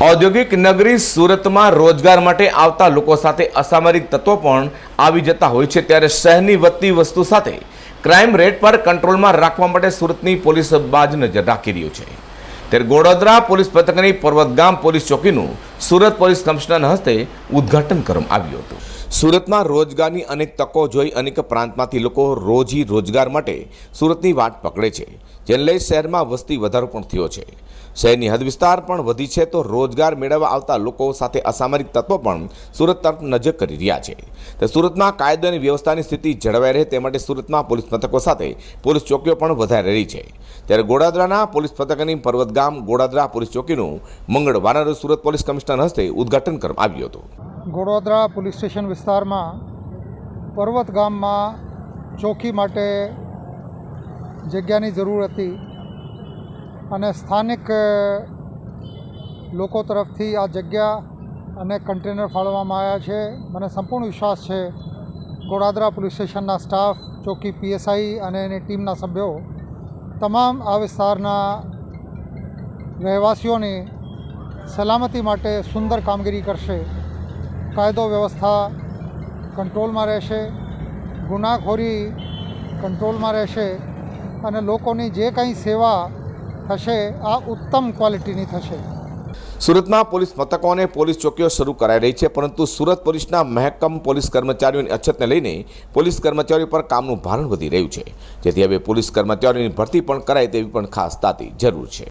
ઔદ્યોગિક નગરી સુરતમાં રોજગાર માટે આવતા લોકો સાથે અસામરિક તત્વો પણ આવી જતા હોય છે ત્યારે શહેરની વધતી વસ્તુ સાથે ક્રાઇમ રેટ પર કંટ્રોલમાં રાખવા માટે સુરતની પોલીસ બાજ નજર રાખી રહ્યું છે. ત્યારે ગોડોદરા પોલીસ પથકની પર્વતગામ પોલીસ ચોકીનું સુરત પોલીસ કમિશનરના હસ્તે ઉદ્ઘાટન કરવામાં આવ્યું હતું. સુરતમાં રોજગારની અનેક તકો જોઈ અનેક પ્રાંતમાંથી લોકો રોજી રોજગાર માટે સુરતની વાટ પકડે છે. જેને લઈ શહેરમાં વસ્તી વધારો પણ થયો છે. શહેરની હદ વિસ્તાર પણ વધી છે તો રોજગાર મેળવવા આવતા લોકો સાથે અસામરિક તત્વો પણ સુરત તરફ નજર કરી રહ્યા છે. તો સુરતમાં કાયદો અને વ્યવસ્થાની સ્થિતિ જળવાઈ રહે તે માટે સુરતમાં પોલીસ મથકો સાથે પોલીસ ચોકીઓ પણ વધારી રહી છે. ત્યારે ગોડાદરાના પોલીસ મથકની પર્વતગામ ગોડાદરા પોલીસ ચોકીનું મંગળવાર સુરત પોલીસ કમિશનર હસ્તે ઉદ્ઘાટન કરવામાં આવ્યું હતું. ગોડોદરા પોલીસ સ્ટેશન વિસ્તારમાં પર્વત ગામમાં ચોકી માટે જગ્યાની જરૂર હતી અને સ્થાનિક લોકો તરફથી આ જગ્યા અને કન્ટેનર ફાળવવામાં આવ્યા છે. મને સંપૂર્ણ વિશ્વાસ છે ગોડાદરા પોલીસ સ્ટેશનના સ્ટાફ ચોકી પીએસઆઈ અને એની ટીમના સભ્યો, તમામ આ વિસ્તારના રહેવાસીઓની સલામતી માટે સુંદર કામગીરી કરશે. કાયદો વ્યવસ્થા કંટ્રોલમાં રહેશે. ગુનાખોરી કંટ્રોલમાં રહેશે અને લોકોની જે કંઈ સેવા થશે, આ ઉત્તમ ક્વોલિટીની થશે. સુરતમાં પોલીસ મથકો અને પોલીસ ચોકીઓ શરૂ કરાઈ રહી છે, પરંતુ સુરત પોલીસના મહેકમ પોલીસ કર્મચારીઓની અછતને લઈને પોલીસ કર્મચારીઓ પર કામનું ભારણ વધી રહ્યું છે. જેથી હવે પોલીસ કર્મચારીઓની ભરતી પણ કરાય તેવી પણ ખાસ તાતી જરૂર છે.